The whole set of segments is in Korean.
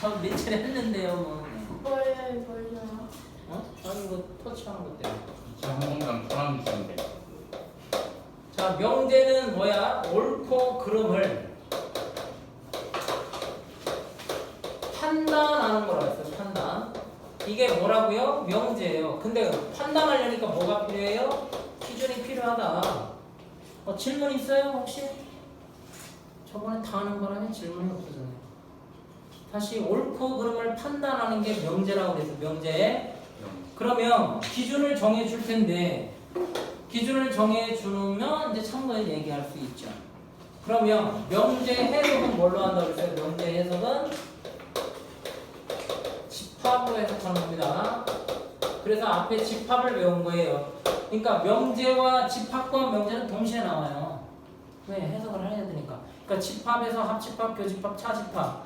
저 며칠 했는데요 뭐뭘 뭘요? 어? 아니 이거 터치하는 건데 2차 항공단 사람 있었는데 자 명제는 뭐야? 옳고 그름을 판단하는 거라고 했어요 판단 이게 뭐라고요? 명제예요 근데 판단하려니까 뭐가 필요해요? 기준이 필요하다 어, 질문 있어요 혹시? 저번에 다 하는 거라면 질문이 없어졌네요 다시 옳고 그름을 판단하는 게 명제라고 그랬어요 명제 그러면 기준을 정해 줄 텐데 기준을 정해 주면 이제 참고해 얘기할 수 있죠. 그러면 명제 해석은 뭘로 한다고 그랬어요? 명제 해석은 집합으로 해석하는 겁니다. 그래서 앞에 집합을 외운 거예요. 그러니까 명제와 집합과 명제는 동시에 나와요. 왜 해석을 해야 되니까. 그러니까 집합에서 합집합, 교집합, 차집합.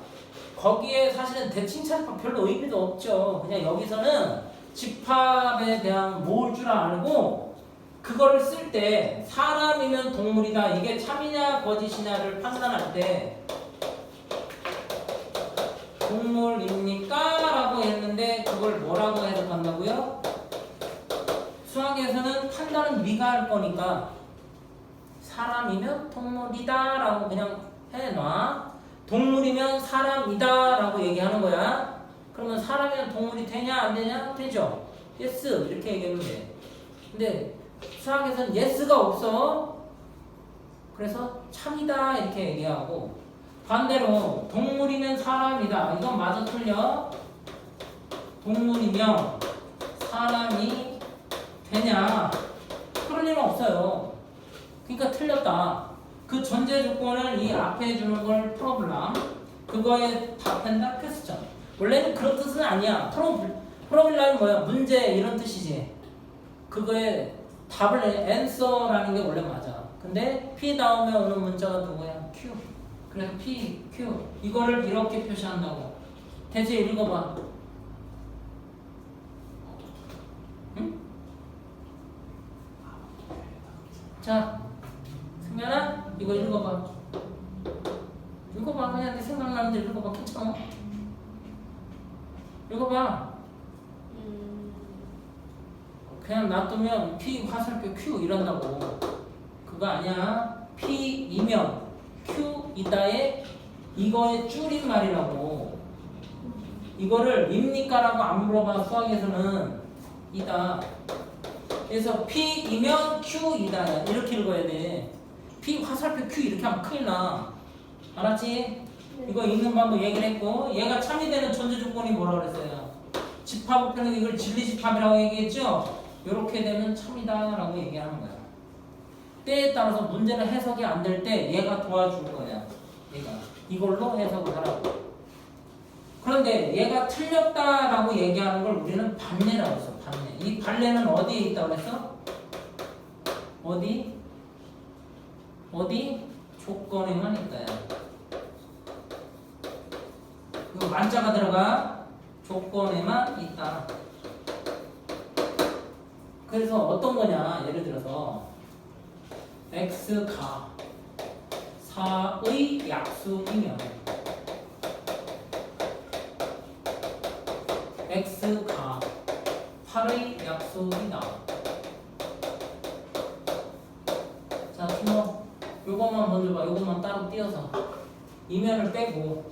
거기에 사실은 대칭차집합 별로 의미도 없죠. 그냥 여기서는 집합에 대한 모을 줄 알고 그거를 쓸 때 사람이면 동물이다 이게 참이냐 거짓이냐를 판단할 때 동물입니까? 라고 했는데 그걸 뭐라고 해석한다고요? 수학에서는 판단은 네가 할 거니까 사람이면 동물이다 라고 그냥 해놔 동물이면 사람이다 라고 얘기하는 거야 그러면 사람이면 동물이 되냐 안 되냐? 되죠 yes 이렇게 돼 근데 수학에서는 yes가 없어. 그래서 참이다 이렇게 얘기하고 반대로 동물이면 사람이다. 이건 맞아 틀려. 동물이면 사람이 되냐? 그럴 일은 없어요. 그러니까 틀렸다. 그 전제 조건을 이 앞에 주는 걸 프로블럼 그거에 답한다 퀘스천. 원래는 그런 뜻은 아니야. 프로블 프로블럼이 뭐야? 문제 이런 뜻이지. 그거에 답을 answer라는 게 원래 맞아. 근데 P 다음에 오는 문자가 누구야? Q. 그래서 P, Q. 이거를 이렇게 표시한다고. 대체 읽어봐. 응? 자, 이거 읽어봐. 읽어봐. 그냥 내 생각나는 대로 읽어봐. 괜찮아. 읽어봐. 음. 그냥 놔두면 P 화살표 Q 이런다고 그거 아니야 P이면 Q 이다의 이거의 줄임말이라고 이거를 입니까라고 안 물어봐 수학에서는 이다 그래서 P이면 Q이다 이렇게 읽어야 돼 P 화살표 Q 이렇게 하면 큰일 나 알았지? 이거 읽는 방법 얘기를 했고 얘가 참이 되는 전제 조건이 뭐라 그랬어요? 집합 우편은 이걸 진리 집합이라고 얘기했죠? 이렇게 되면 참이다라고 얘기하는 거야. 때에 따라서 문제는 해석이 안 될 때 얘가 도와줄 거야. 얘가 이걸로 해석을 하라고. 그런데 얘가 틀렸다라고 얘기하는 걸 우리는 반례라고 했어. 반례. 이 반례는 어디에 있다고 했어? 어디? 어디? 조건에만 있다야. 이거 만자가 들어가 조건에만 있다. 그래서 어떤 거냐 예를 들어서 x가 4의 약수이면 x가 8의 약수이다 자 팀워 요것만 먼저 봐 요것만 따로 띄어서 이면을 빼고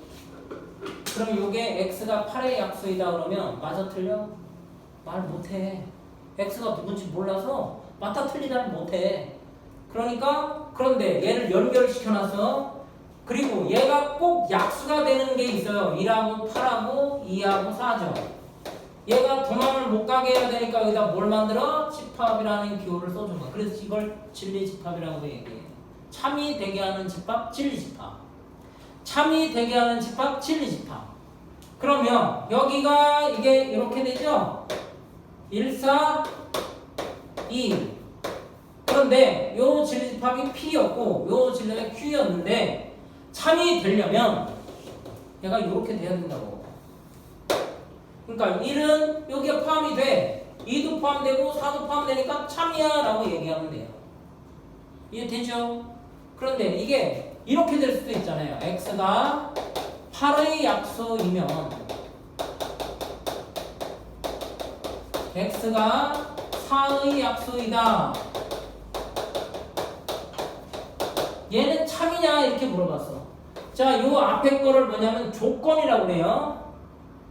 그럼 요게 x가 8의 약수이다 그러면 맞아 틀려? 말 못해 x가 누군지 몰라서 맞다 틀리다를 못해. 그러니까 그런데 얘를 연결시켜놔서 그리고 얘가 꼭 약수가 되는 게 있어요. 1하고 8하고 2하고 4죠. 얘가 도망을 못 가게 해야 되니까 여기다 뭘 만들어? 집합이라는 기호를 써준 거야. 그래서 이걸 진리 집합이라고 얘기해. 참이 되게 하는 집합, 진리 집합. 참이 되게 하는 집합, 진리 집합. 그러면 여기가 이게 이렇게 되죠? 1, 4, 2. 그런데 요 진리 집합이 P였고 요 진리가 Q였는데 참이 되려면 얘가 이렇게 돼야 된다고. 그러니까 1은 여기에 포함이 돼. 2도 포함되고 4도 포함되니까 참이야 라고 얘기하면 돼요. 이해 되죠? 그런데 이게 이렇게 될 수도 있잖아요. x가 8의 약수이면 x가 4의 약수이다. 얘는 참이냐 이렇게 물어봤어. 자, 요 앞에 거를 뭐냐면 조건이라고 그래요.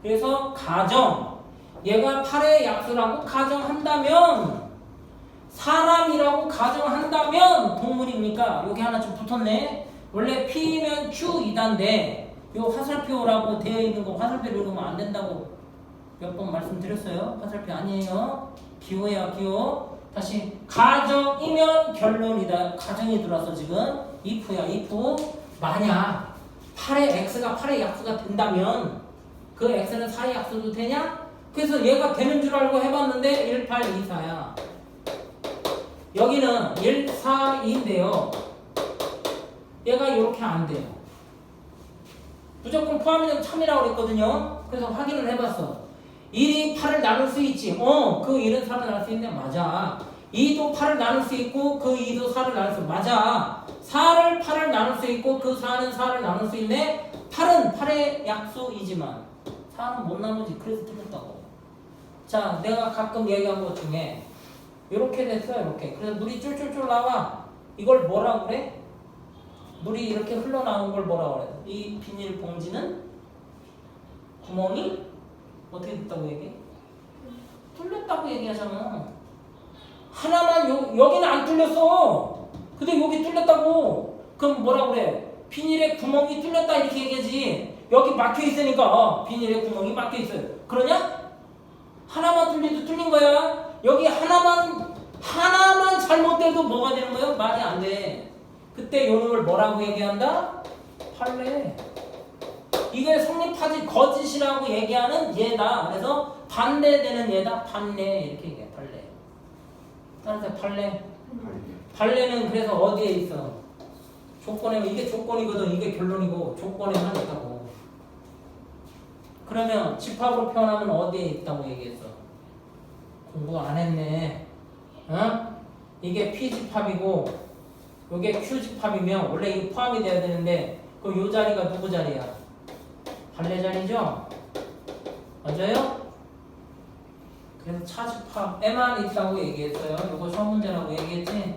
그래서 가정 얘가 8의 약수라고 가정한다면 사람이라고 가정한다면 동물입니까? 여기 하나 좀 붙었네. 원래 P면 Q이단데 요 화살표라고 되어 있는 거 화살표로 읽으면 안 된다고 몇 번 말씀드렸어요. 화살표 아니에요. 기호야 기호. 다시 가정이면 결론이다. 가정이 들어서 지금 if야 if. 만약 8의 x가 8의 약수가 된다면 그 x는 4의 약수도 되냐? 그래서 얘가 되는 줄 알고 해봤는데 1, 8, 2, 4야. 여기는 1, 4, 2인데요. 얘가 이렇게 안 돼요. 무조건 포함이면 참이라고 그랬거든요. 그래서 확인을 해봤어. 1이 8을 나눌 수 있지. 어, 그 1은 4를 나눌 수 있네. 맞아. 2도 8을 나눌 수 있고 그 2도 4를 나눌 수 맞아. 4를 8을 나눌 수 있고 그 4는 4를 나눌 수 있네. 8은 8의 약수이지만 4는 못 나누지. 그래서 틀렸다고. 자, 내가 가끔 얘기한 것 중에 이렇게 됐어, 이렇게. 그래서 물이 쫄쫄쫄 나와. 이걸 뭐라고 그래? 물이 이렇게 흘러나온 걸 뭐라고 그래? 이 비닐 봉지는 구멍이 어떻게 됐다고 얘기해? 뚫렸다고 얘기하잖아. 하나만 요, 여기는 안 뚫렸어. 근데 여기 뚫렸다고. 그럼 뭐라 그래? 비닐에 구멍이 뚫렸다 이렇게 얘기하지. 여기 막혀 있으니까 어, 비닐에 구멍이 막혀 있어요. 그러냐? 하나만 뚫려도 뚫린 거야. 여기 하나만 하나만 잘못돼도 뭐가 되는 거야? 말이 안 돼. 그때 요놈을 뭐라고 얘기한다? 판례. 이게 성립하지 거짓이라고 얘기하는 얘다. 그래서 반대되는 얘다. 판례 이렇게 얘기해. 판례. 따라서 판례. 판례는 그래서 어디에 있어? 조건에 이게 조건이거든. 이게 결론이고 조건에만 있다고. 그러면 집합으로 표현하면 어디에 있다고 얘기했어? 공부 안 했네. 어? 이게 P 집합이고 이게 Q 집합이면 원래 이게 포함이 돼야 되는데 그요 자리가 누구 자리야? 발레 자리죠? 맞아요? 그래서 차집합 에만 있다고 얘기했어요. 이거 처음 문제라고 얘기했지?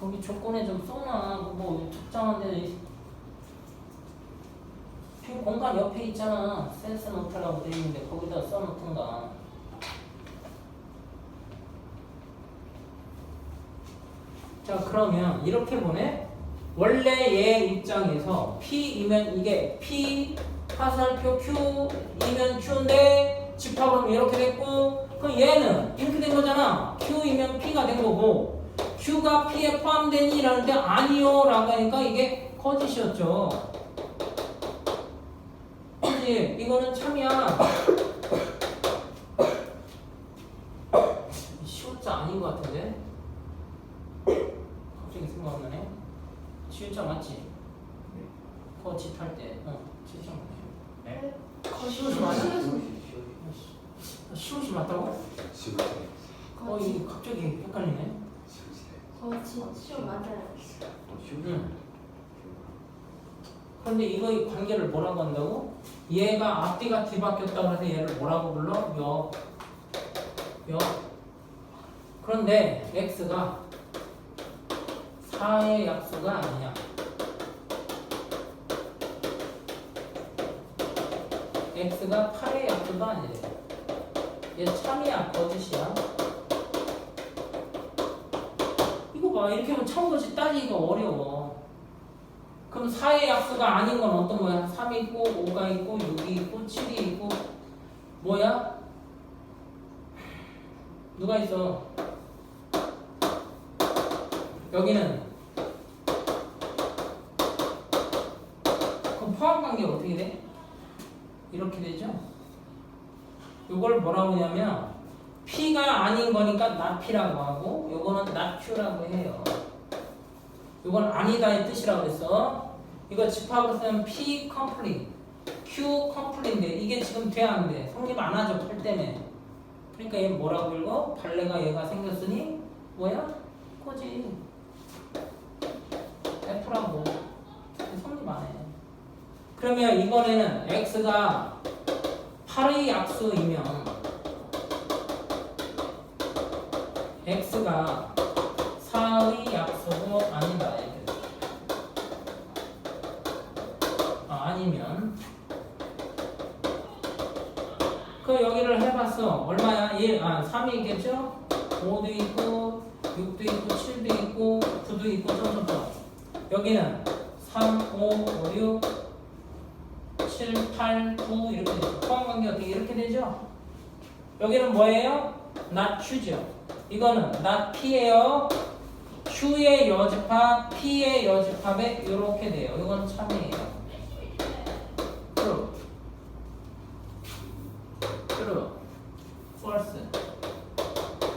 거기 조건에 좀 써놔. 그뭐 특정한데 표 공간 옆에 있잖아. 센스 노트라고 돼 있는데 거기다 써놓던가. 자 그러면 이렇게 보네. 원래 얘 입장에서 P이면 이게 P 화살표 Q이면 Q인데 집합으로 이렇게 됐고 그 얘는 이렇게 된 거잖아. Q이면 P가 된 거고 Q가 P에 포함되니? 라는데 아니요 라고 하니까 이게 거짓이었죠. 그지? 이거는 참이야. 시옷자 아닌 것 같은데? 갑자기 생각나네. 시옷자 맞지? 거짓할 때. 어, 시옷자 맞지? 네? 시옷이 맞아? 시옷이 맞다고? 어, 이 갑자기 헷갈리네. 거짓 시험 맞아요. 응. 그런데 이거의 관계를 뭐라고 한다고? 얘가 앞뒤가 뒤바뀌었다고 해서 얘를 뭐라고 불러? 역. 역. 그런데 x가 4의 약수가 아니냐. x가 8의 약수가 아니래. 얘 참이야, 거짓이야. 이거 봐, 이렇게 하면 참 거짓 따지기가 어려워. 그럼 4의 약수가 아닌 건 어떤 거야? 3이 있고 5가 있고 6이 있고 7이 있고 뭐야? 누가 있어? 여기는 그럼 포함 관계 어떻게 돼? 이렇게 되죠? 이걸 뭐라고 하냐면 P가 아닌 거니까 P라고 하고 요거는 Q라고 해요. 이건 아니다의 뜻이라고 그랬어. 이거 집합으로 쓰면 P complete, Q complete인데 이게 지금 돼야 안 돼. 성립 안 하죠, 팔 때문에. 그러니까 얘 뭐라고 읽어? 발레가 얘가 생겼으니 뭐야? 그거지. F라고. 성립 안 해. 그러면 이번에는 X가 8의 약수이면 X가 4의 약수도 아니다. 아, 아니면 그 여기를 해봤어. 얼마야? 1, 아, 3이겠죠? 5도 있고, 6도 있고, 7도 있고, 9도 있고, 점점점. 여기는 3, 5, 5, 6, 7, 8, 9 이렇게 되죠. 포함 관계 어떻게 이렇게 되죠? 여기는 뭐예요? not q죠. 이거는 not p예요. q의 여집합, p의 여집합에 이렇게 돼요. 이건 참이에요. True. false.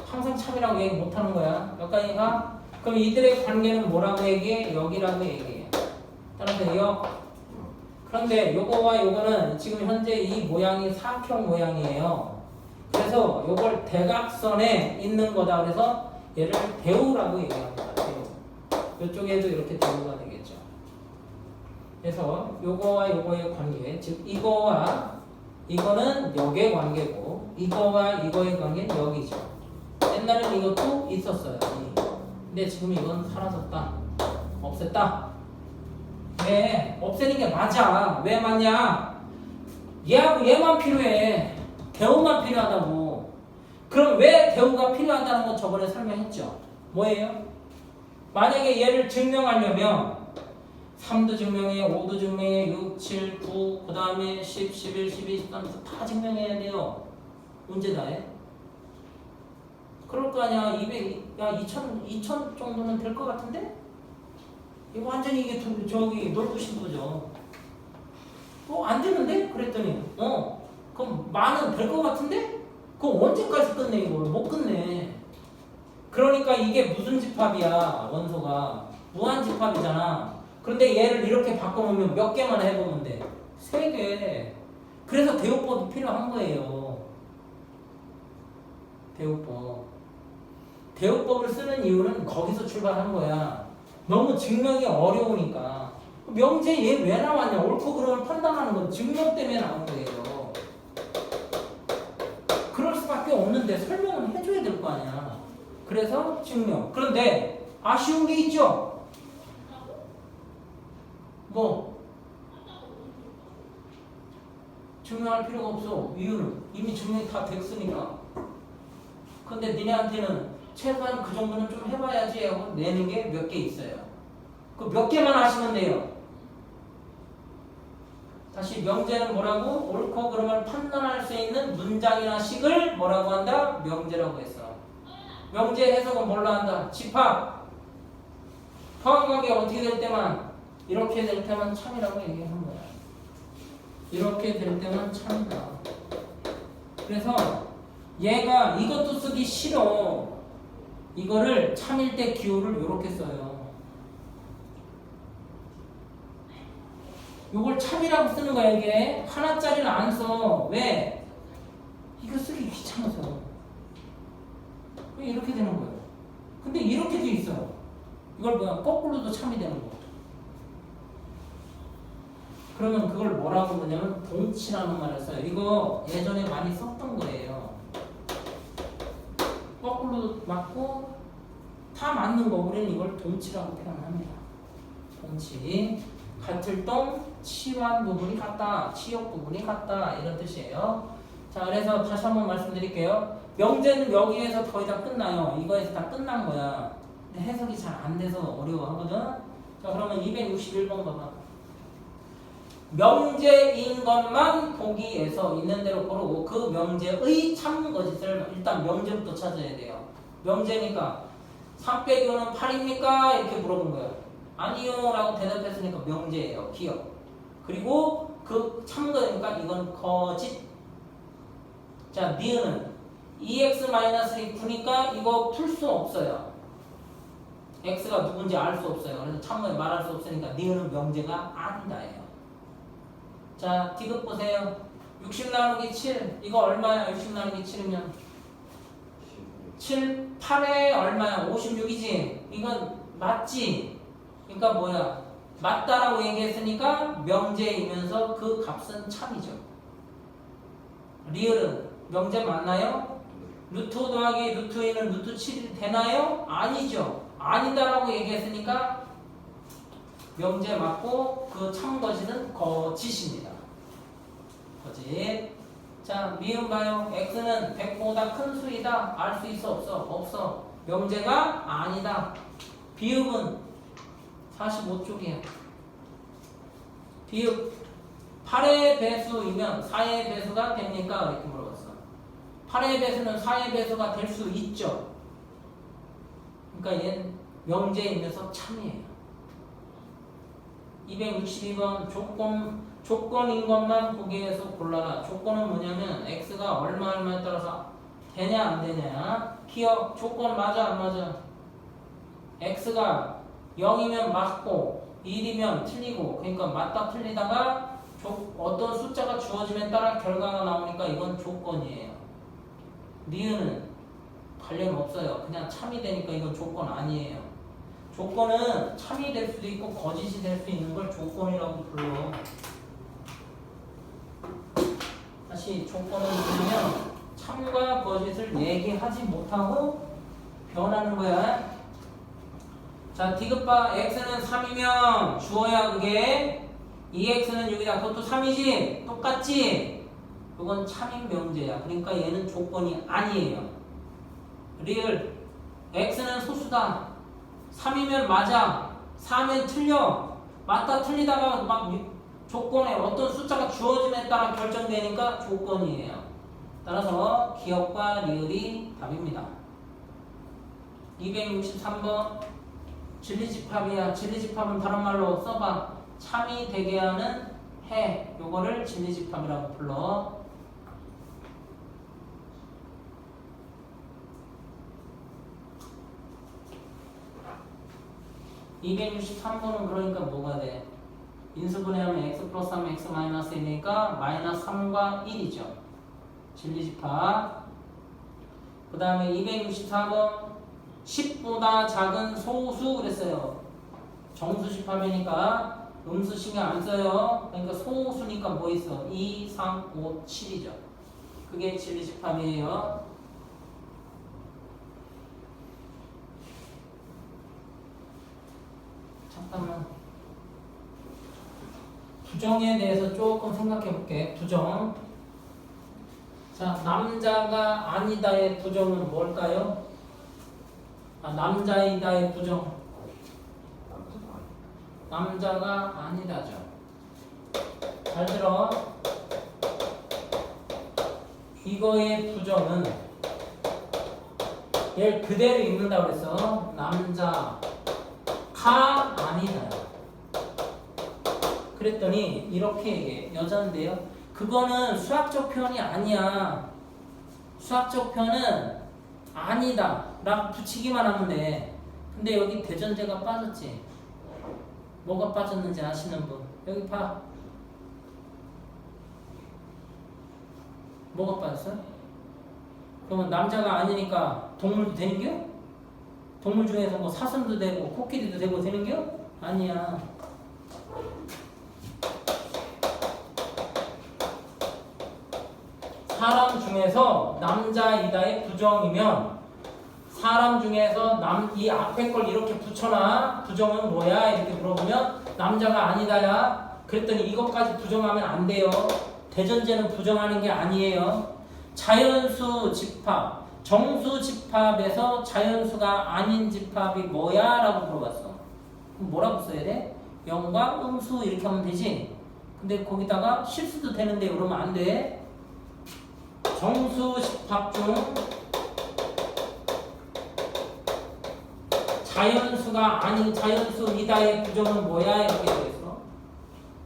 항상 참이라고 얘기 못하는 거야. 여기까지가? 그럼 이들의 관계는 뭐라고 얘기해? 여기라고 얘기해. 따라서 역. 그런데 요거와 요거는 지금 현재 이 모양이 사각형 모양이에요. 그래서 요걸 대각선에 있는 거다 그래서 얘를 대우라고 얘기합니다. 대우. 요쪽에도 이렇게 대우가 되겠죠. 그래서 요거와 요거의 관계, 즉 이거와 이거는 역의 관계고 이거와 이거의 관계는 역이죠. 옛날에는 이것도 있었어요. 근데 지금 이건 사라졌다. 없앴다. 왜? 없애는 게 맞아. 왜 맞냐? 얘하고 얘만 필요해. 대우만 필요하다고. 그럼 왜 대우가 필요하다는 거 저번에 설명했죠? 뭐예요? 만약에 얘를 증명하려면 3도 증명해, 5도 증명해, 6, 7, 9, 그 다음에 10, 11, 12, 13, 다 증명해야 돼요. 언제 다 해? 그럴 거 아니야. 200, 야, 2000, 2000 정도는 될 것 같은데? 이거 완전히 이게 도- 저기 넓으신 거죠. 어, 안 되는데? 그랬더니, 어, 그럼 만은 될 것 같은데? 그럼 언제까지 끝내, 이걸? 못 끝내. 그러니까 이게 무슨 집합이야, 원소가. 무한 집합이잖아. 그런데 얘를 이렇게 바꿔놓으면 몇 개만 해보면 돼? 세 개. 그래서 대우법이 필요한 거예요. 대우법. 대우법을 쓰는 이유는 거기서 출발한 거야. 너무 증명이 어려우니까. 명제 얘 왜 나왔냐? 옳고 그름을 판단하는 건 증명 때문에 나온 거예요. 그럴 수밖에 없는데 설명을 해줘야 될 거 아니야. 그래서 증명. 그런데 아쉬운 게 있죠? 뭐? 증명할 필요가 없어. 이유는 이미 증명이 다 됐으니까. 근데 니네한테는 최소한 그 정도는 좀 해봐야지 하고 내는 게 몇 개 있어요. 그 몇 개만 하시면 돼요. 다시 명제는 뭐라고? 옳고 그름을 판단할 수 있는 문장이나 식을 뭐라고 한다? 명제라고 했어. 명제 해석은 뭘로 한다? 집합. 포함관계가 어떻게 될 때만 이렇게 될 때만 참이라고 얘기하는 거야. 이렇게 될 때만 참이다. 그래서 얘가 이것도 쓰기 싫어. 이거를 참일 때 기호를 이렇게 써요. 요걸 참이라고 쓰는 거야 이게 하나짜리는 안 써. 왜? 이거 쓰기 귀찮아서. 왜 이렇게 되는 거예요? 근데 이렇게도 있어요. 이걸 뭐야 거꾸로도 참이 되는 거. 그러면 그걸 뭐라고 부르냐면 동치라는 말을 써요. 이거 예전에 많이 썼던 거예요. 거꾸로 맞고 다 맞는 거 우리는 이걸 동치라고 표현합니다. 동치 같을 동 치환 부분이 같다, 치역 부분이 같다 이런 뜻이에요. 자 그래서 다시 한번 말씀드릴게요. 명제는 여기에서 거의 다 끝나요. 이거에서 다 끝난 거야. 근데 해석이 잘 안 돼서 어려워하거든. 자 그러면 261번 봐봐. 명제인 것만 보기에서 있는 대로 고르고 그 명제의 참 거짓을 일단 명제부터 찾아야 돼요. 명제니까 3 빼기 5는 8입니까? 이렇게 물어본 거예요. 아니요 라고 대답했으니까 명제예요. 기억. 그리고 그 참거니까 이건 거짓. 자, 니은은 2x-이 9니까 이거 풀 수 없어요. x가 누군지 알 수 없어요. 그래서 참고에 말할 수 없으니까 니은은 명제가 아니다예요. 자, 디귿 보세요. 60 나누기 7. 이거 얼마야? 60 나누기 7이면 7, 8에 얼마야? 56이지? 이건 맞지? 그러니까 뭐야? 맞다라고 얘기했으니까 명제이면서 그 값은 참이죠. 리을은 명제 맞나요? 루트 5 더하기 루트 2는 루트 7이 되나요? 아니죠. 아니다라고 얘기했으니까 명제 맞고 그 참거짓은 거짓입니다. 거짓. 자, 미음 봐요. x는 100보다 큰 수이다. 알 수 있어 없어? 없어. 명제가 아니다. 비읍은 45쪽이야. 비읍 8의 배수이면 4의 배수가 됩니까? 이렇게 물어봤어. 8의 배수는 4의 배수가 될 수 있죠. 그러니까 얘는 명제이면서 참이에요. 262번 조건 조건인 것만 보기에서 골라라. 조건은 뭐냐면 x가 얼마 얼마에 따라서 되냐 안 되냐. 기억 조건 맞아 안 맞아. x가 0이면 맞고 1이면 틀리고 그러니까 맞다 틀리다가 조- 어떤 숫자가 주어짐에 따라 결과가 나오니까 이건 조건이에요. 니은은 관련 없어요. 그냥 참이 되니까 이건 조건 아니에요. 조건은 참이 될 수도 있고 거짓이 될 수 있는 걸 조건이라고 불러. 다시 조건은 뭐냐면 참과 거짓을 얘기하지 못하고 변하는 거야. 자, 디귿바 x는 3이면 주어야 그게 2x는 6이다. 그것도 3이지? 똑같지? 그건 참인 명제야. 그러니까 얘는 조건이 아니에요. 리을 x는 소수다. 3이면 맞아. 4면 틀려. 맞다 틀리다가 막 유- 조건에 어떤 숫자가 주어짐에 따라 결정되니까 조건이에요. 따라서 기억과 리을이 답입니다. 263번 진리집합이야. 진리집합은 다른 말로 써봐. 참이 되게 하는 해. 요거를 진리집합이라고 불러. (263번은) 그러니까 뭐가 돼? 인수분해하면 x 플러스 3 x 마이너스 1이니까 마이너스 3과 1이죠. 진리집합. 그 다음에 264번 10보다 작은 소수 그랬어요. 정수집합이니까 음수 신경 안 써요. 그러니까 소수니까 뭐 있어? 2, 3, 5, 7이죠. 그게 진리집합이에요. 잠깐만. 부정에 대해서 조금 생각해 볼게. 부정. 자, 남자가 아니다의 부정은 뭘까요? 아, 남자이다의 부정. 남자가 아니다죠. 잘 들어. 이거의 부정은 얘를 그대로 읽는다고 그랬어. 남자가 아니다. 그랬더니 이렇게 얘기해. 여자인데요. 그거는 수학적 표현이 아니야. 수학적 표현은 아니다. 락 붙이기만 하면 돼. 근데 여기 대전제가 빠졌지. 뭐가 빠졌는지 아시는 분? 여기 봐. 뭐가 빠졌어? 그러면 남자가 아니니까 동물도 되는겨? 동물 중에서 뭐 사슴도 되고 코끼리도 되고 되는겨? 아니야. 사람 중에서 남자이다의 부정이면 사람 중에서 남 이 앞에 걸 이렇게 붙여놔. 부정은 뭐야? 이렇게 물어보면 남자가 아니다야. 그랬더니 이것까지 부정하면 안 돼요. 대전제는 부정하는 게 아니에요. 자연수 집합. 정수 집합에서 자연수가 아닌 집합이 뭐야? 라고 물어봤어. 그럼 뭐라고 써야 돼? 영과 음수 이렇게 하면 되지? 근데 거기다가 실수도 되는데 그러면 안돼 정수 집합 중 자연수가 아닌 자연수이다의 부정은 뭐야 이렇게 되어 있어.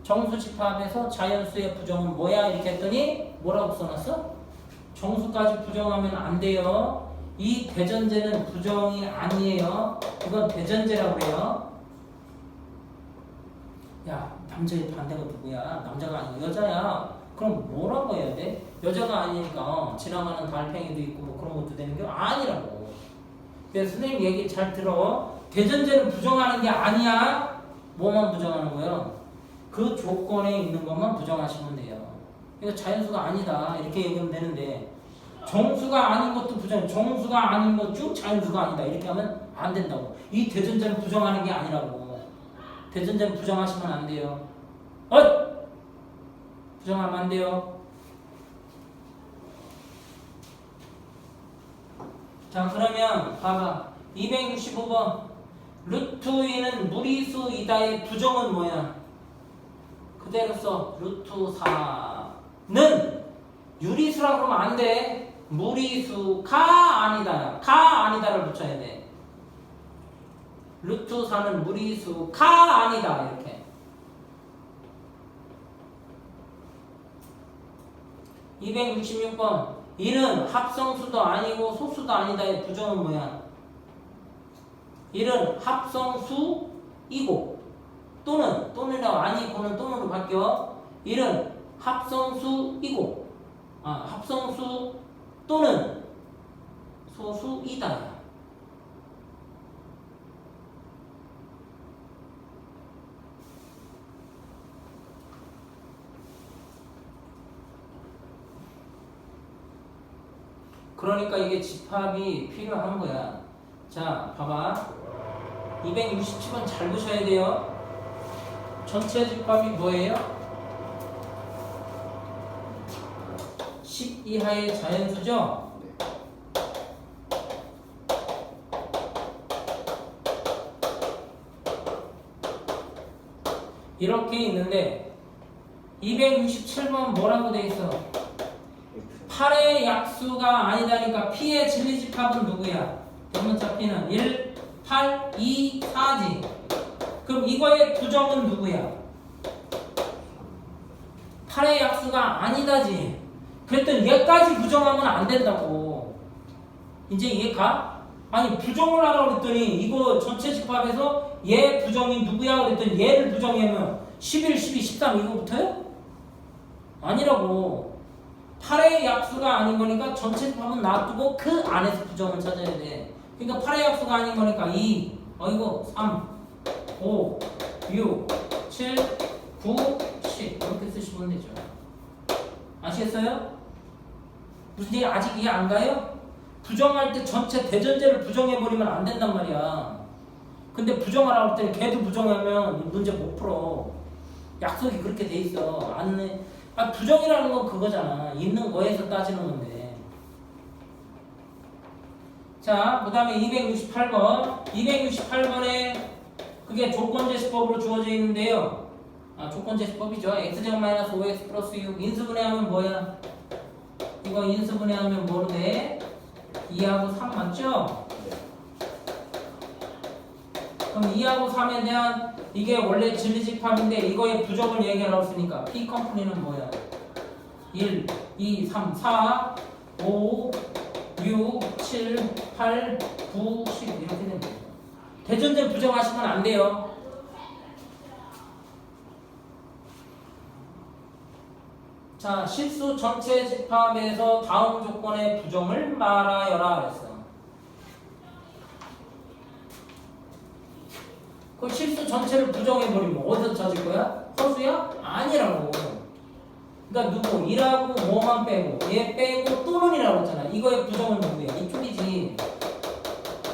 정수 집합에서 자연수의 부정은 뭐야 이렇게 했더니 뭐라고 써놨어? 정수까지 부정하면 안 돼요. 이 대전제는 부정이 아니에요. 이건 대전제라고 해요. 야 남자의 반대가 누구야? 남자가 아니고 여자야. 그럼 뭐라고 해야 돼? 여자가 아니니까 어, 지나가는 달팽이도 있고 뭐 그런 것도 되는 게 아니라고. 근데 선생님 얘기 잘 들어. 대전제는 부정하는 게 아니야. 뭐만 부정하는 거예요? 그 조건에 있는 것만 부정하시면 돼요. 이거 자연수가 아니다. 이렇게 얘기하면 되는데 정수가 아닌 것도 부정, 정수가 아닌 것 쭉 자연수가 아니다. 이렇게 하면 안 된다고. 이 대전제는 부정하는 게 아니라고. 대전제는 부정하시면 안 돼요. 어? 부정하면 안 돼요. 자 그러면 봐봐 265번 루트 2는 무리수 이다의 부정은 뭐야? 그대로 써 루트 4는 유리수라고 그러면 안 돼. 무리수가 아니다. 가 아니다를 붙여야 돼. 루트 4는 무리수가 아니다. 이렇게. 266번 이는 합성수도 아니고 소수도 아니다의 부정은 뭐야? 이는 합성수이고 또는 또는이라고 아니고는 또는으로 바뀌어 이는 합성수이고 아 합성수 또는 소수이다. 그러니까 이게 집합이 필요한 거야. 자, 봐봐. 267번 잘 보셔야 돼요. 전체 집합이 뭐예요? 10 이하의 자연수죠? 이렇게 있는데 267번 뭐라고 돼 있어? 8의 약수가 아니다니까 P의 진리집합은 누구야? 대문자 P는 1, 8, 2, 4지. 그럼 이거의 부정은 누구야? 8의 약수가 아니다지. 그랬더니 얘까지 부정하면 안 된다고. 이제 이해가? 아니 부정을 하라고 그랬더니 이거 전체 집합에서 얘 부정이 누구야? 그랬더니 얘를 부정하면 11, 12, 13 이거 붙어요? 아니라고. 8의 약수가 아닌 거니까 전체 집합은 놔두고 그 안에서 부정을 찾아야 돼. 그러니까 8의 약수가 아닌 거니까 2, 어이구 3, 5, 6, 7, 9, 10 이렇게 쓰시면 되죠. 아시겠어요? 무슨 얘기 아직 이해 안 가요? 부정할 때 전체 대전제를 부정해버리면 안 된단 말이야. 근데 부정하라고 할 때는 걔도 부정하면 문제 못 풀어. 약속이 그렇게 돼 있어. 안 해. 아, 부정이라는 건 그거잖아. 있는 거에서 따지는 건데. 자, 그 다음에 268번. 268번에 그게 조건제시법으로 주어져 있는데요. 아, 조건제시법이죠. x제곱 마이너스 5x 플러스 6. 인수분해하면 뭐야? 이거 인수분해하면 뭐로 돼? 2하고 3 맞죠? 그럼 2하고 3에 대한 이게 원래 진리집합인데 이거의 부적을 얘기하라고 했으니까 P 컴퍼니는 뭐야? 1, 2, 3, 4, 5, 6, 7, 8, 9, 10 이렇게 거예요. 대전제 부정하시면 안 돼요. 자, 실수 전체 집합에서 다음 조건의 부정을 말하여라 그랬어. 그 실수 전체를 부정해버리면 어디서 찾을 거야? 허수야? 아니라고. 그러니까 누구? 이라고 뭐만 빼고 얘 빼고 또는 이라고 했잖아. 이거의 부정은 누구야? 이쪽이지.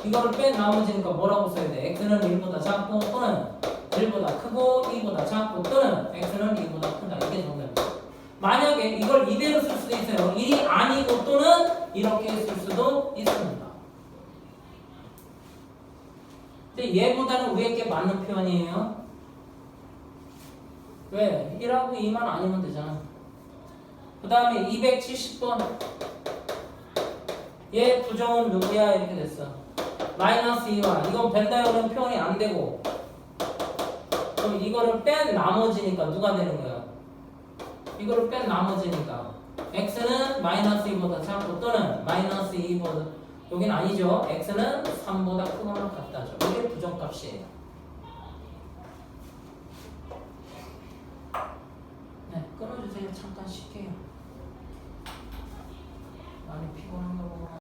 이거를 뺀 나머지니까 뭐라고 써야 돼? x는 1보다 작고 또는 1보다 크고 2보다 작고 또는 x는 2보다 크다. 이게 정답이야. 만약에 이걸 이대로 쓸 수도 있어요. 1이 아니고 또는 이렇게 쓸 수도 있습니다. 근데 얘보다는 위에 게 맞는 표현이에요. 왜? 1하고 2만 아니면 되잖아. 그 다음에 270번. 얘 부정은 누구야? 이렇게 됐어. 마이너스 2와. 이건 벤다이어는 표현이 안 되고. 그럼 이거를 뺀 나머지니까 누가 되는 거야? 이거를 뺀 나머지니까. x는 마이너스 2보다 작고 또는 마이너스 2보다 여긴 아니죠. x는 3보다 크거나 같다죠. 이게 부정값이에요. 네, 끊어주세요. 잠깐 쉴게요. 많이 피곤한가 보구나.